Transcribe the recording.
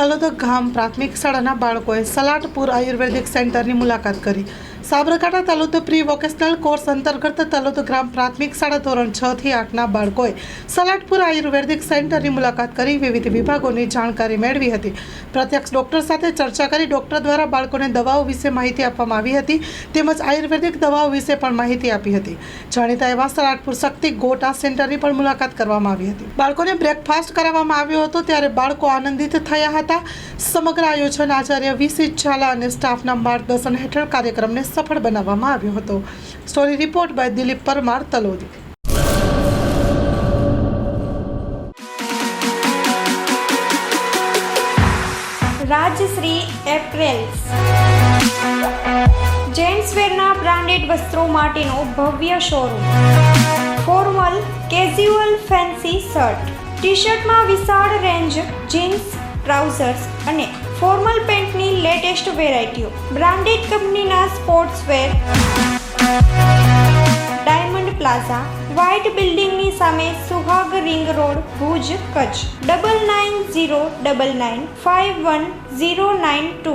તલોદ ગામ પ્રાથમિક શાળાના બાળકોએ સલાટપુર આયુર્વેદિક સેન્ટરની મુલાકાત કરી. Sabarkantha Talod pre vocational course અંતર્ગત તલોદ ગ્રામ પ્રાથમિક શાળા ધોરણ છ થી આઠના બાળકોએ સલાટપુર આયુર્વેદિક સેન્ટરની મુલાકાત કરી વિવિધ વિભાગોની જાણકારી મેળવી હતી. પ્રત્યક્ષ ડોક્ટર સાથે ચર્ચા કરી ડોક્ટર દ્વારા બાળકોને દવાઓ વિશે માહિતી આપવામાં આવી હતી તેમજ આયુર્વેદિક દવાઓ વિશે પણ માહિતી આપી હતી. જાણીતા એવા સલાટપુર શક્તિ ગોટા સેન્ટરની પણ મુલાકાત કરવામાં આવી હતી. બાળકોને બ્રેકફાસ્ટ કરાવવામાં આવ્યો હતો ત્યારે બાળકો આનંદિત થયા હતા. સમગ્ર આયોજન આચાર્ય વીસી ઝાલા અને સ્ટાફના માર્ગદર્શન હેઠળ કાર્યક્રમને સફળ બનાવવામાં આવ્યો હતો. Story report by Dilip Parmar, Talodi. Rajshree apparels જેન્ટ્સવેરના branded વસ્ત્રો માટેનો ભવ્ય showroom formal casual fancy shirt T શર્ટમાં વિશાળ રેન્જ જીન્સ ટ્રાઉઝર્સ અને લેટેસ્ટ વેરાયટીઓ બ્રાન્ડેડ કંપનીના સ્પોર્ટ્સવેર ડાયમંડ પ્લાઝા વ્હાઇટ બિલ્ડિંગની સામે Suhag ring road Bhuj, Kutch. Double nine zero double nine five one zero nine two